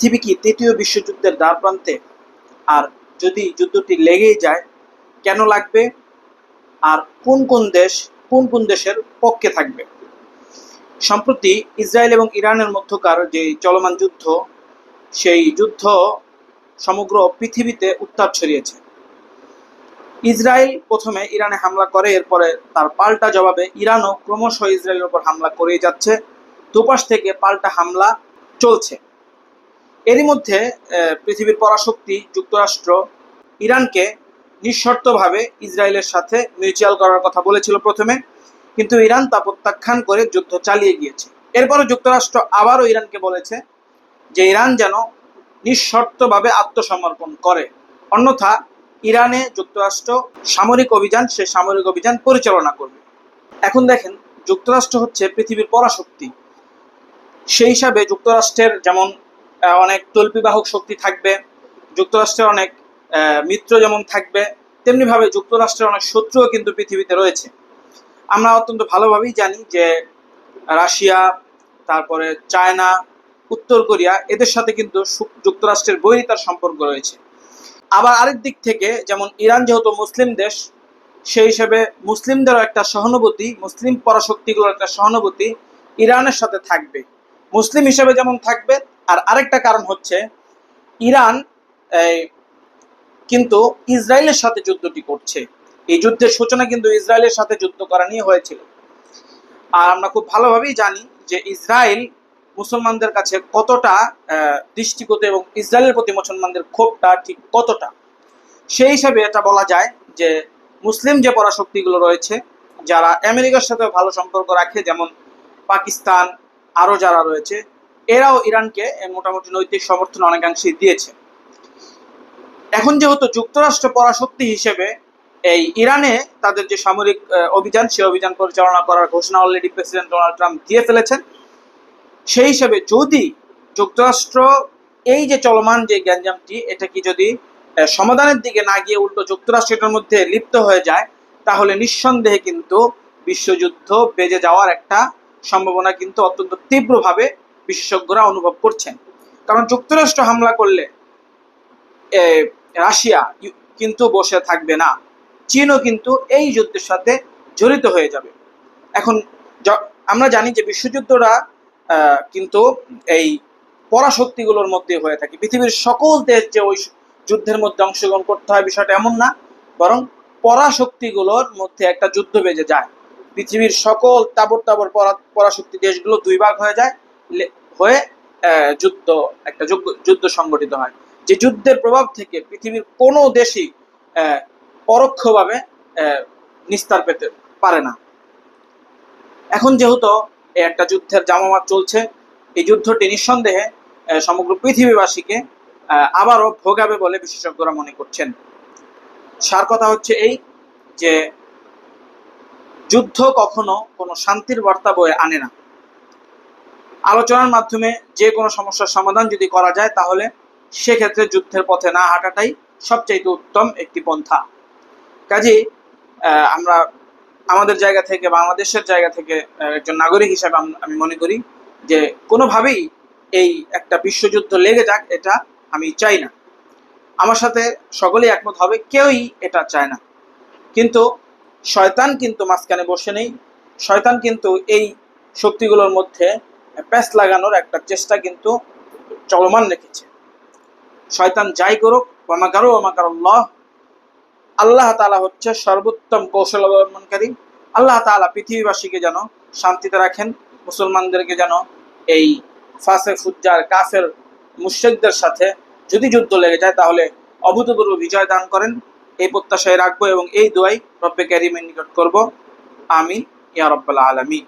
পৃথিবী কি তৃতীয় বিশ্বযুদ্ধের দ্বার প্রান্তে? আর যদি যুদ্ধটি লেগেই যায়, কেন লাগবে? আর কোন কোন দেশ, কোন কোন দেশের পক্ষে থাকবে? সম্প্রতি ইসরায়েল এবং ইরানের মধ্যকার যে চলমান যুদ্ধ, সেই যুদ্ধ সমগ্র পৃথিবীতে উত্তাপ ছড়িয়েছে। ইসরায়েল প্রথমে ইরানে হামলা করে, এরপরে তার পাল্টা জবাবে ইরানও ক্রমশ ইসরায়েলের উপর হামলা করেই যাচ্ছে। দুপাশ থেকে পাল্টা হামলা চলছে। এরই মধ্যে পৃথিবীর পরাশক্তি, যুক্তরাষ্ট্র, ইরানকে নিঃশর্তভাবে ইসরায়েলের সাথে মিউচুয়াল করার কথা বলেছিল প্রথমে, কিন্তু ইরান তা প্রত্যাখ্যান করে যুদ্ধ চালিয়ে গিয়েছে। এরপরে যুক্তরাষ্ট্র আবারও ইরানকে বলেছে যে ইরান যেন নিঃশর্তভাবে আত্মসমর্পণ করে। অন্যথা, ইরানে যুক্তরাষ্ট্র সামরিক অভিযান, সে সামরিক অভিযান পরিচালনা করবে। এখন দেখেন, যুক্তরাষ্ট্র হচ্ছে পৃথিবীর পরাশক্তি। সেই হিসাবে যুক্তরাষ্ট্রের যেমন অনেক তল্পিবাহক শক্তি থাকবে, যুক্তরাষ্ট্রের অনেক মিত্র যেমন থাকবে, তেমনিভাবে যুক্তরাষ্ট্রের অনেক শত্রুও কিন্তু পৃথিবীতে রয়েছে। আমরা অত্যন্ত ভালোভাবেই জানি যে রাশিয়া, তারপরে চায়না, উত্তর কোরিয়া এদের সাথে কিন্তু যুক্তরাষ্ট্রের বৈরিতার সম্পর্ক রয়েছে। আবার আরেক দিক থেকে যেমন ইরান যেহেতু মুসলিম দেশ, সেই হিসেবে মুসলিমদেরও একটা সহানুভূতি, মুসলিম পরাশক্তিগুলোর একটা সহানুভূতি ইরানের সাথে থাকবে। মুসলিম হিসেবে যেমন থাকবে আর আরেকটা কারণ হচ্ছে, ইরান কিন্তু ইসরায়েলের সাথে যুদ্ধটি করছে। এই যুদ্ধের সূচনা কিন্তু ইসরায়েলের সাথে যুদ্ধ করা নিয়ে হয়েছিল। আর আমরা খুব ভালোভাবেই জানি যে ইসরায়েল মুসলমানদের কাছে কতটা দৃষ্টিগত এবং ইসরায়েলের প্রতি মুসলমানদের ক্ষোভটা ঠিক কতটা? সেই হিসাবে এটা বলা যায় যে, মুসলিম যে পরাশক্তিগুলো রয়েছে, যারা আমেরিকার সাথে ভালো সম্পর্ক রাখে, যেমন পাকিস্তান, আরও যারা রয়েছে এরাও ইরানকে মোটামুটি নৈতিক সমর্থন অনেকাংশেই দিয়েছে। এখন যেহেতু যুক্তরাষ্ট্র পরাশক্তি হিসেবে এই ইরানে তাদের যে সামরিক অভিযান, সে অভিযান পরিচালনা করার ঘোষণা অলরেডি প্রেসিডেন্ট ডোনাল্ড ট্রাম্প দিয়ে ফেলেছেন, সেই হিসেবে যদি যুক্তরাষ্ট্র এই যে চলমান যে গ্যাঞ্জামটি, এটা কি যদি সমাধানের দিকে না গিয়ে উল্টো যুক্তরাষ্ট্র এটার মধ্যে লিপ্ত হয়ে যায়, তাহলে নিঃসন্দেহে কিন্তু বিশ্বযুদ্ধ বেজে যাওয়ার একটা সম্ভাবনা কিন্তু অত্যন্ত তীব্রভাবে বিশেষজ্ঞরা অনুভব করছেন। কারণ যুক্তরাষ্ট্র হামলা করলে রাশিয়া কিন্তু বসে থাকবে না। চীনও কিন্তু এই যুদ্ধের সাথে জড়িত হয়ে যাবে। এখন আমরা জানি যে বিশ্বযুদ্ধটা আহ, কিন্তু এই পরাশক্তিগুলোর মধ্যে হয়ে থাকে। পৃথিবীর সকল দেশ যে ওই যুদ্ধের মধ্যে অংশগ্রহণ করতে হয় বিষয়টা এমন না। বরং পরাশক্তিগুলোর মধ্যে একটা যুদ্ধ বেজে যায়। পৃথিবীর সকল তাবর তাবর পরাশক্তি দেশগুলো দুই ভাগ হয়ে যায়। হয়ে যুদ্ধ, একটা যুদ্ধ- সংগঠিত হয়। যে যুদ্ধের প্রভাব থেকে পৃথিবীর কোনো দেশই পরোক্ষভাবে নিস্তার পেতে পারে না। এখন যেহেতু একটা যুদ্ধের জামামাত চলছে, এই যুদ্ধটি নিঃসন্দেহে সমগ্র পৃথিবীবাসীকে আবারও ভোগাবে বলে বিশেষজ্ঞরা মনে করছেন। সার কথা হচ্ছে এই যে, যুদ্ধ কখনো কোনো শান্তির বার্তা বয়ে আনে না। আলোচনার মাধ্যমে যে কোনো সমস্যার সমাধান যদি করা যায় তাহলে সেক্ষেত্রে যুদ্ধের পথে না হাঁটাটাই সবচাইতে উত্তম একটি পন্থা। আহ, আমরা আমাদের জায়গা থেকে বাংলাদেশের জায়গা থেকে একজন নাগরিক হিসাবে আমি মনে করি যে কোনোভাবেই এই একটা বিশ্বযুদ্ধ লেগে যাক এটা আমি চাই না। আমার সাথে সকলেই একমত হবে কেউই এটা চায় না। কিন্তু শয়তান কিন্তু মাঝখানে বসে নেই। শয়তান কিন্তু এই শক্তিগুলোর মধ্যে প্যাচ লাগানোর একটা চেষ্টা কিন্তু চলমান রেখেছে। শয়তান যাই করুক ওমাকারো ওমাকার আল্লাহ আল্লাহ তাআলা হচ্ছে সর্বোত্তম কৌশল অবলম্বনকারী আল্লাহ তাআলা পৃথিবীবাসীকে যেন শান্তিতে রাখেন, মুসলমানদেরকে যেন এই ফাঁসে ফুজ্জার, কাফের, মুশ্রিকদের সাথে যদি যুদ্ধ লেগে যায়, তাহলে অভূতপূর্ব বিজয় দান করেন। এই প্রত্যাশায় রাখব এবং এই দোয়াই রব্বে ক্যারিমের নিকট করব। আমি ইয়া রব্বাল আলামিন।